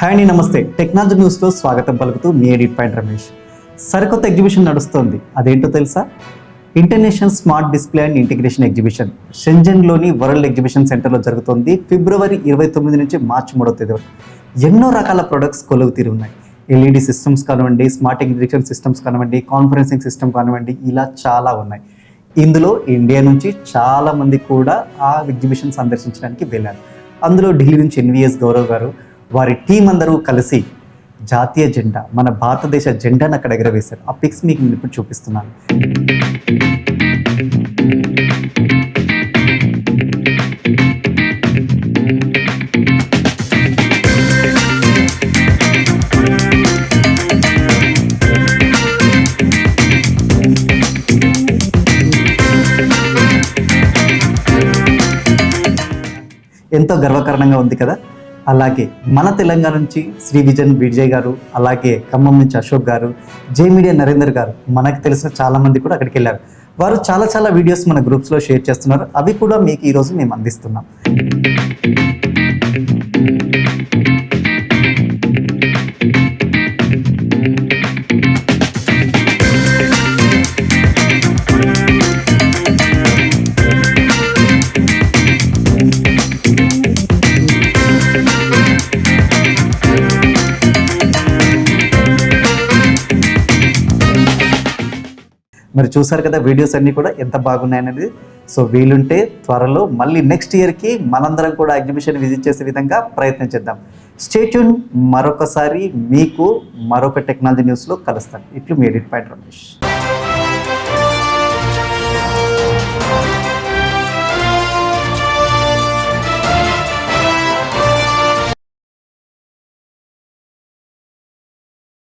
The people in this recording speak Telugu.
హాయ్ అండి నమస్తే. టెక్నాలజీ న్యూస్లో స్వాగతం పలుకుతూ మీ ఎడిట్ పాయింట్ రమేష్. సరికొత్త ఎగ్జిబిషన్ నడుస్తోంది. అదేంటో తెలుసా? International smart display and integration exhibition. షెంజన్లోని world exhibition సెంటర్లో జరుగుతోంది. ఫిబ్రవరి ఇరవై తొమ్మిది నుంచి మార్చి మూడో తేదీ వరకు. ఎన్నో రకాల ప్రొడక్ట్స్ కొలువు తీరు ఉన్నాయి. ఎల్ఈడి సిస్టమ్స్ కానివ్వండి స్మార్ట్ ఎగ్జిబిషన్ సిస్టమ్స్ కానివ్వండి కాన్ఫరెన్సింగ్ సిస్టమ్ కానివ్వండి ఇలా చాలా ఉన్నాయి. ఇందులో ఇండియా నుంచి చాలా మంది కూడా ఆ ఎగ్జిబిషన్ సందర్శించడానికి వెళ్ళారు. అందులో ఢిల్లీ నుంచి ఎన్విఎస్ గౌరవ్ గారు వారి టీం అందరూ కలిసి జాతీయ జెండా మన భారతదేశ జెండాను అక్కడ ఎగరవేశారు. ఆ పిక్స్ మీకు నేను ఇప్పుడు చూపిస్తున్నాను. ఎంతో గర్వకారణంగా ఉంది కదా? అలాగే మన తెలంగాణ నుంచి శ్రీ విజయన్ విజయ్ గారు అలాగే ఖమ్మం నుంచి అశోక్ గారు జే మీడియా నరేందర్ గారు మనకు తెలిసిన చాలామంది కూడా అక్కడికి వెళ్ళారు. వారు చాలా చాలా వీడియోస్ మన గ్రూప్స్లో షేర్ చేస్తున్నారు. అవి కూడా మీకు ఈరోజు మేము అందిస్తున్నాం. మరి చూసారు కదా వీడియోస్ అన్నీ కూడా ఎంత బాగున్నాయనేది సో వీలుంటే త్వరలో మళ్ళీ నెక్స్ట్ ఇయర్కి మనందరం కూడా ఎగ్జిబిషన్ విజిట్ చేసే విధంగా ప్రయత్నం చేద్దాం. స్టేట్యూన్ మరొకసారి మీకు మరొక టెక్నాలజీ న్యూస్లో కలుస్తాను ఇట్లు మీ ఎడిట్ పాయింట్ రమేష్